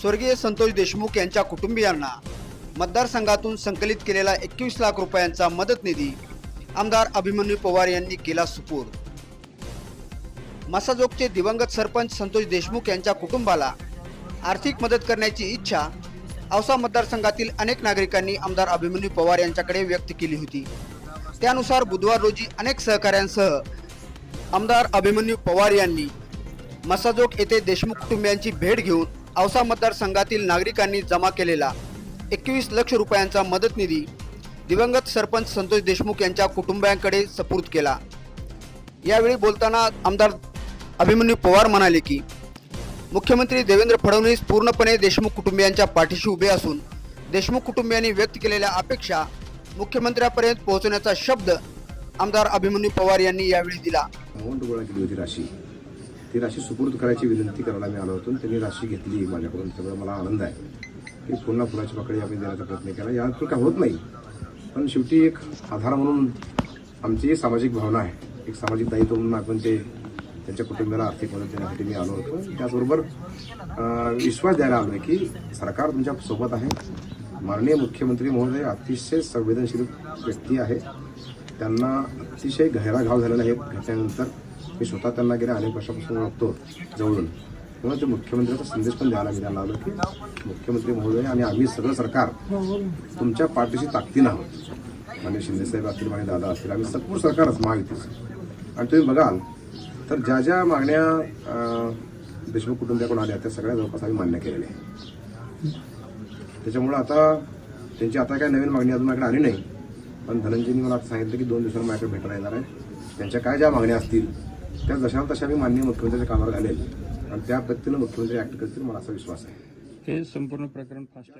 स्वर्गीय संतोष देशमुख यांच्या कुटुंबियांना मतदारसंघातून संकलित केलेला एकवीस लाख रुपयांचा मदत निधी आमदार अभिमन्यू पवार यांनी केला सुपूर्द मसाजोगचे दिवंगत सरपंच संतोष देशमुख यांच्या कुटुंबाला आर्थिक मदत करण्याची इच्छा औसा मतदारसंघातील अनेक नागरिकांनी आमदार अभिमन्यू पवार यांच्याकडे व्यक्त केली होती. त्यानुसार बुधवार रोजी अनेक सहकाऱ्यांसह आमदार अभिमन्यू पवार यांनी मसाजोग येथे देशमुख कुटुंबियांची भेट घेऊन औसा मतदारसंघातील नागरिकांनी जमा केलेला एकवीस लक्ष रुपयांचा मदत निधी दिवंगत सरपंच संतोष देशमुख यांच्या कुटुंबियांकडे सपूर्द केला. यावेळी बोलताना आमदार अभिमन्यू पवार म्हणाले की मुख्यमंत्री देवेंद्र फडणवीस पूर्णपणे देशमुख कुटुंबियांच्या पाठीशी उभे असून देशमुख कुटुंबियांनी व्यक्त केलेल्या अपेक्षा मुख्यमंत्र्यापर्यंत पोहोचवण्याचा शब्द आमदार अभिमन्यू पवार यांनी यावेळी दिला. गोळा केली होती राशी. ती राशी सुपूर्द करायची विनंती करायला मी आलो होतो त्यांनी राशी घेतली माझ्याकडून. त्यामुळे मला आनंद आहे. की पुन्हा फुलाची पाकळी आम्ही देण्याचा प्रयत्न केला. यात काय होत नाही. पण शेवटी एक आधार म्हणून आमची सामाजिक भावना आहे. एक सामाजिक दायित्व म्हणून आपण ते त्यांच्या कुटुंबियाला आर्थिक मदत देण्यासाठी मी आलो होतो. त्याचबरोबर विश्वास द्यायला आलो आहे की सरकार तुमच्यासोबत आहे. माननीय मुख्यमंत्री महोदय अतिशय संवेदनशील व्यक्ती आहे. त्यांना अतिशय गहरा घाव झालेला आहे. घटनेनंतर मी स्वतः त्यांना गेल्या अनेक वर्षापासून ओळखतो जवळून. तेव्हा ते मुख्यमंत्र्याचा संदेश पण द्यायला मी त्यांना आलो की मुख्यमंत्री महोदय आणि आम्ही सगळं सरकार तुमच्या पाठीशी ताकदीनं आहोत. मान्य शिंदेसाहेब असतील मान्य दादा असतील आम्ही सपूर सरकारच महायुतीचं. आणि तुम्ही बघाल तर ज्या ज्या मागण्या देशमुख कुटुंबियाकडून आल्या त्या सगळ्या जवळपास आम्ही मान्य केलेल्या आहे त्याच्यामुळं आता त्यांची आता काय नवीन मागणी अजून माझ्याकडे आली नाही. पण धनंजयनी मला सांगितलं की दोन दिवसांना माझ्याकडे भेटायला येणार आहे. त्यांच्या काय ज्या मागण्या असतील त्या जशा तशा मी माननीय मुख्यमंत्र्यांच्या कामावर घालेल. आणि त्या पद्धतीनं मुख्यमंत्री ऍक्ट करतील मला असा विश्वास आहे. हे संपूर्ण प्रकरण फास्ट